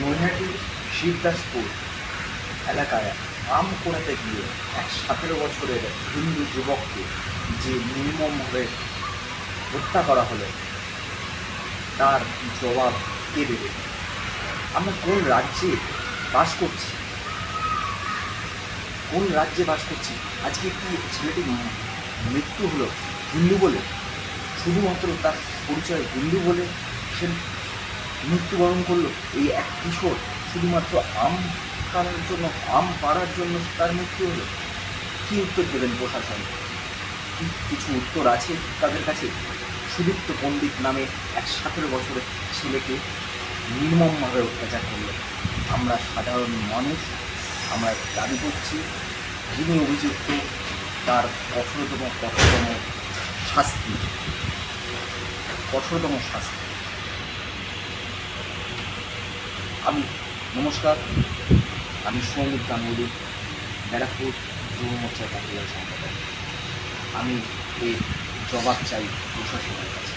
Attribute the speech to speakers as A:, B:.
A: নৈহাটির শিবদাসপুর এলাকায় আম কোড়াতে গিয়ে এক সতেরো বছরের হিন্দু যুবককে যে নির্মমভাবে হত্যা করা হলো, তার জবাব কে দেবে? আমরা কোন রাজ্যে বাস করছি? কোন রাজ্যে বাস করছি? আজকে কি ছেলেটি ম- মৃত্যু হলো হিন্দু বলে? শুধুমাত্র তার পরিচয় হিন্দু বলে সে মৃত্যুবরণ করল। এই এক কিশোর শুধুমাত্র আম খাওয়ার জন্য, আম পাড়ার জন্য তার মৃত্যু হলো। কী উত্তর দেবেন প্রশাসন? কিছু উত্তর আছে তাদের কাছে? সুদীপ্ত পণ্ডিত নামে এক সতেরো বছরের ছেলেকে নির্মমভাবে অত্যাচার করল। আমরা সাধারণ মানুষ, আমরা দাবি করছি, যিনি অভিযুক্ত, তার কঠোরতম কঠোরতম শাস্তি। কঠোরতম শাস্তি। আমি নমস্কার, আমি সৌমিক গাঙ্গুলি, ব্যারাকপুর যুব মোর্চার কার্যালয় সম্পাদক। আমি এর জবাব চাই প্রশাসনের কাছে।